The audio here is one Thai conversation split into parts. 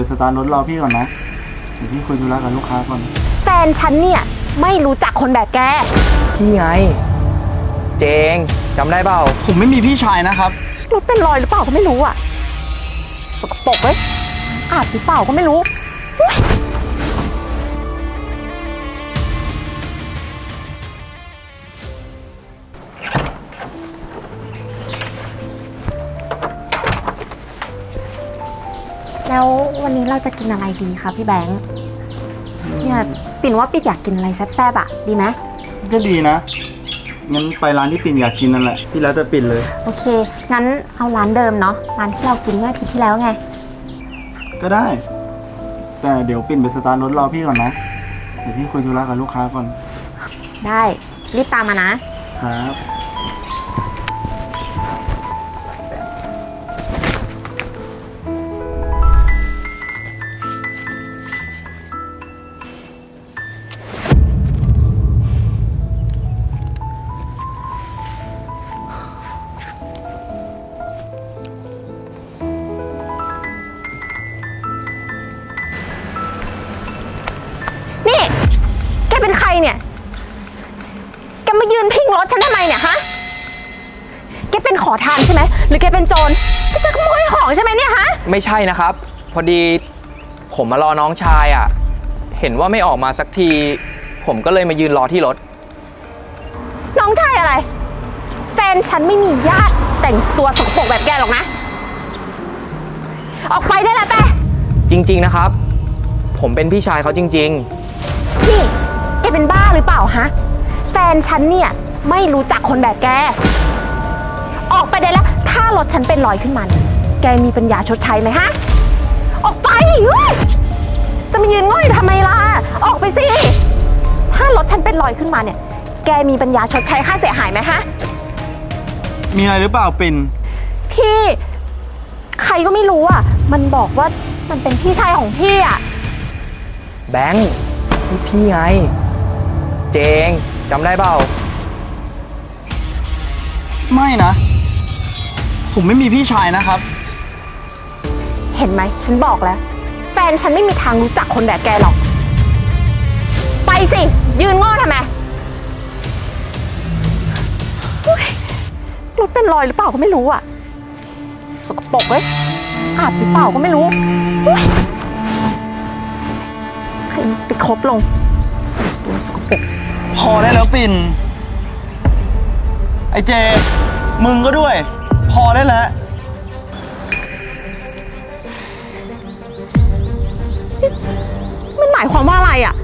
ไปสตาร์ทรถรอพี่ก่อนนะเดี๋ยวพี่คุยธุระกับลูกค้าก่อน แฟนฉันเนี่ยไม่รู้จักคนแบบแก พี่ไง เจงจำได้เปล่า ผมไม่มีพี่ชายนะครับ รถเป็นรอยหรือเปล่าก็ไม่รู้อะ สกปรกเว้ยอาบหรือเปล่าก็ไม่รู้อุ๊ย แล้ววันนี้เราจะกินอะไรดีคะพี่แบงค์เนี่ยปิ่นว่าปิ่นอยากกินอะไรแซ่บๆอะดีไหมก็ดีนะ งั้นไปร้านที่ปิ่นอยากกินนั่นแหละ ที่แล้วแต่ปิ่นเลย โอเค งั้นเอาร้านเดิมเนาะร้านที่เรากินเมื่ออาทิตย์ที่แล้วไง ก็ได้ แต่เดี๋ยวปิ่นไปสตาร์ทรถรอพี่ก่อนนะ เดี๋ยวพี่คุยธุระกับลูกค้าก่อน ได้ รีบตามมานะ ครับ เป็นใครเนี่ย แกมายืนพิงรถฉันทำไมเนี่ยฮะ แกเป็นขอทานใช่ไหม หรือแกเป็นโจรแกจะขโมยของใช่ไหมเนี่ยฮะ ไม่ใช่นะครับ พอดีผมมารอน้องชายอะ่ะ เห็นว่าไม่ออกมาสักที ผมก็เลยมายืนรอที่รถ น้องชายอะไร แฟนฉันไม่มีญาติแต่งตัวสกปรกแบบแกหรอกนะ ออกไปได้แล้วแต่จริง ๆนะครับ ผมเป็นพี่ชายเขาจริงนี่แก เป็นบ้าหรือเปล่าฮะ แฟนฉันเนี่ยไม่รู้จักคนแบบแก ออกไปได้แล้ว ถ้ารถฉันเป็นรอยขึ้นมาเนี่ยแกมีปัญญาชดใช้ไหมฮะ ออกไปเฮ้ยจะมายืนง่อยทำไมล่ะ ออกไปสิ ถ้ารถฉันเป็นรอยขึ้นมาเนี่ย แกมีปัญญาชดใช้ค่าเสียหายไหมฮะ มีอะไรหรือเปล่าปิ่น พี่ ใครก็ไม่รู้อะ มันบอกว่ามันเป็นพี่ชายของพี่อะๆแบงค์นี่พี่ไง เจงจำได้เปล่าไม่นะ ผมไม่มีพี่ชายนะครับ เห็นไหมฉันบอกแล้ว แฟนฉันไม่มีทางรู้จักคนแบบแกหรอก ไปสิ ยืนโง่ทำไมอุ๊ยรถเป็นรอยหรือเปล่าก็ไม่รู้อะ สกปรกเว้ยอาบหรือเปล่าก็ไม่รู้อุ๊ยให้มันติดครบลงตัวสกปรก พอได้แล้วปิ่น ไอ้เจ มึงก็ด้วย พอได้แล้ว มันหมายความว่าอะไรอะ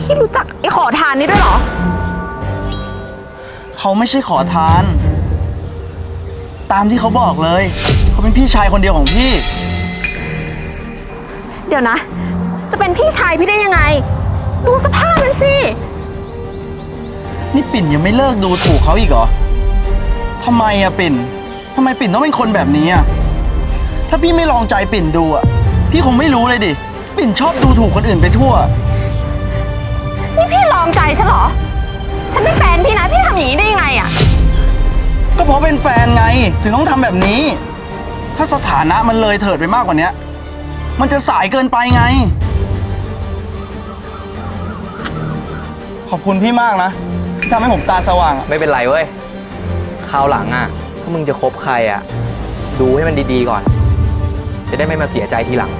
พี่รู้จักไอ้ขอทานนี้ด้วยเหรอ เขาไม่ใช่ขอทาน ตามที่เขาบอกเลย เขาเป็นพี่ชายคนเดียวของพี่ เดี๋ยวนะ จะเป็นพี่ชายพี่ได้ยังไง ดูสภาพมันสิ นี่ปิ่นยังไม่เลิกดูถูกเขาอีกเหรอทำไมอะปิ่นทำไมปิ่นต้องเป็นคนแบบนี้อะถ้าพี่ไม่ลองใจปิ่นดูอะพี่คงไม่รู้เลยดิ ปิ่นชอบดูถูกคนอื่นไปทั่ว นี่พี่ลองใจฉันเหรอ ฉันเป็นแฟนพี่นะ พี่ทำอย่างนี้ได้ยังไงอะก็เพราะเป็นแฟนไง ถึงต้องทำแบบนี้ ถ้าสถานะมันเลยเถิดไปมากกว่านี้มันจะสายเกินไปไง ขอบคุณพี่มากนะที่ทำให้ผมตาสว่างอะไม่เป็นไรเว้ยคราวหลังอะ ถ้ามึงจะคบใครอะ ดูให้มันดีๆก่อน จะได้ไม่มาเสียใจทีหลัง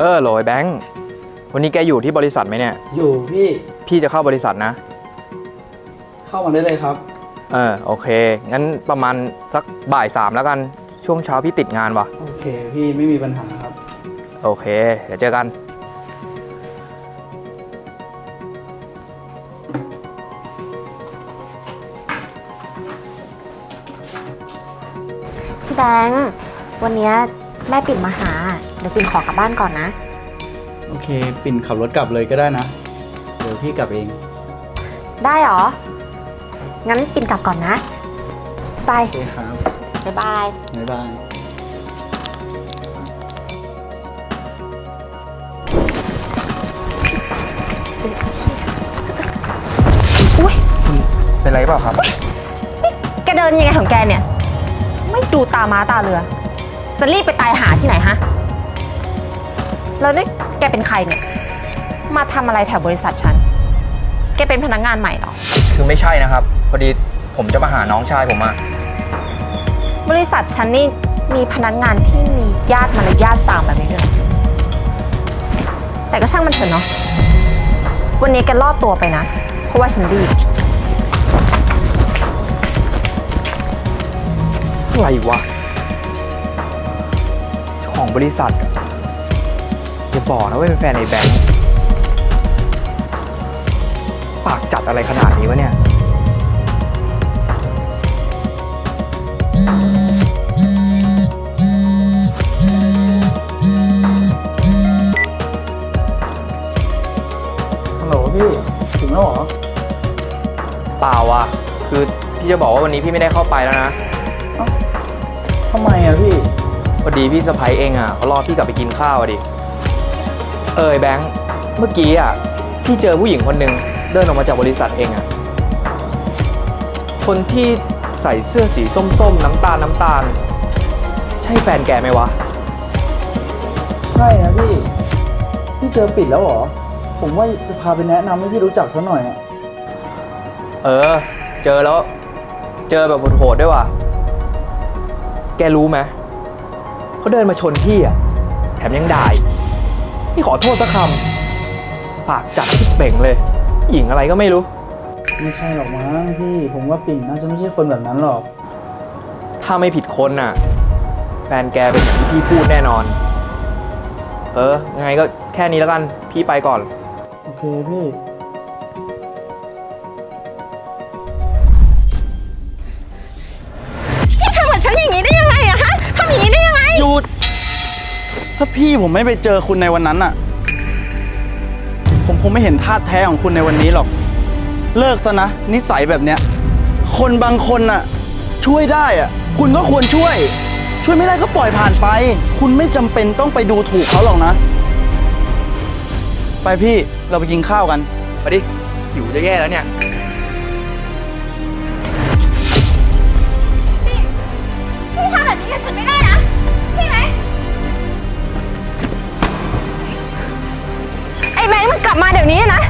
เออโหลยแบงค์ วันนี้แกอยู่ที่บริษัทไหมเนี่ย อยู่พี่พี่จะเข้าบริษัทนะ เข้ามาได้เลยครับ เออโอเค งั้นประมาณสักบ่ายสามแล้วกัน ช่วงเช้าพี่ติดงานว่ะ โอเค พี่ไม่มีปัญหาครับ โอเค เดี๋ยวเจอกัน พี่แบงค์วันเนี้ยแม่ปิ่นมาหา เดี๋ยวปิ่นขอกลับบ้านก่อนนะ โอเค ปิ่นขับรถกลับเลยก็ได้นะ เดี๋ยวพี่กลับเอง ได้เหรอ งั้นปิ่นกลับก่อนนะบาย โอเคครับ บ๊ายบาย บ๊ายบายอุ้ยเป็นไรเปล่าครับ แกเดินยังไงของแกเนี่ย ไม่ดูตาม้าตาเรือ จะรีบไปตายหาที่ไหนฮะ แล้วนี่แกเป็นใครเนี่ย มาทำอะไรแถวบริษัทฉัน แกเป็นพนักงานใหม่เหรอ คือไม่ใช่นะครับ พอดีผมจะมาหาน้องชายผมอะ บริษัทฉันนี่มีพนักงานที่มีญาติมารยาทสามแบบนี้ด้วยแต่ก็ช่างมันเถอะเนาะ วันนี้แกรอดตัวไปนะ เพราะว่าฉันรีบ อะไรวะเจ้าของบริษัทอะอย่าบอกนะว่าเป็นแฟนไอ้แบงค์ปากจัดอะไรขนาดนี้วะเนี่ย ฮัลโหลพี่ถึงแล้วเหรอ เปล่าอะ คือพี่จะบอกว่าวันนี้พี่ไม่ได้เข้าไปแล้วนะทำไมอะพี่ พอดีพี่สะพ้ยเองอะเขารอพี่กลับไปกินข้าวอะดิ เอยแบงค์เมื่อกี้อะพี่เจอผู้หญิงคนหนึ่งเดินออกมาจากบริษัทเองอะ คนที่ใส่เสื้อสีส้มๆ น้ำตาลน้ำตาล ใช่แฟนแกไหมวะ ใช่นะพี่ พี่เจอปิดแล้วเหรอ ผมว่าจะพาไปแนะนำให้พี่รู้จักซะหน่อยอะเออ เจอแล้ว เจอแบบโหดๆด้วยว่ะ แกรู้ไหมเขาเดินมาชนพี่อะ แถมยังด่าอีกพี่ขอโทษสักคำ ปากจัดที่เป่งเลย หญิงอะไรก็ไม่รู้ ไม่ใช่หรอกมั้งพี่ ผมว่าปิ่นน่าจะไม่ใช่คนแบบนั้นหรอก ถ้าไม่ผิดคนน่ะ แฟนแกเป็นอย่างที่พี่พูดแน่นอน เออ ไงก็แค่นี้แล้วกัน พี่ไปก่อนโอ เคพี่ พี่ทำกับฉันอย่างนี้ได้ยังไงอะฮะทำอย่างนี้ได้ยังไง หยุด ถ้าพี่ผมไม่ไปเจอคุณในวันนั้นอะผมคงไม่เห็นท่าแท้ของคุณในวันนี้หรอก เลิกซะนะ นิสัยแบบเนี้ย คนบางคนอะช่วยได้อะคุณก็ควรช่วย ช่วยไม่ได้ก็ปล่อยผ่านไป คุณไม่จำเป็นต้องไปดูถูกเขาหรอกนะ ไปพี่เราไปกินข้าวกัน ไปดิ หิวจะแย่แล้วเนี่ย พี่พี่ทำแบบนี้กับฉันไม่ได้นะ พี่ไหมไอ้แบงค์มันกลับมาเดี๋ยวนี้นะ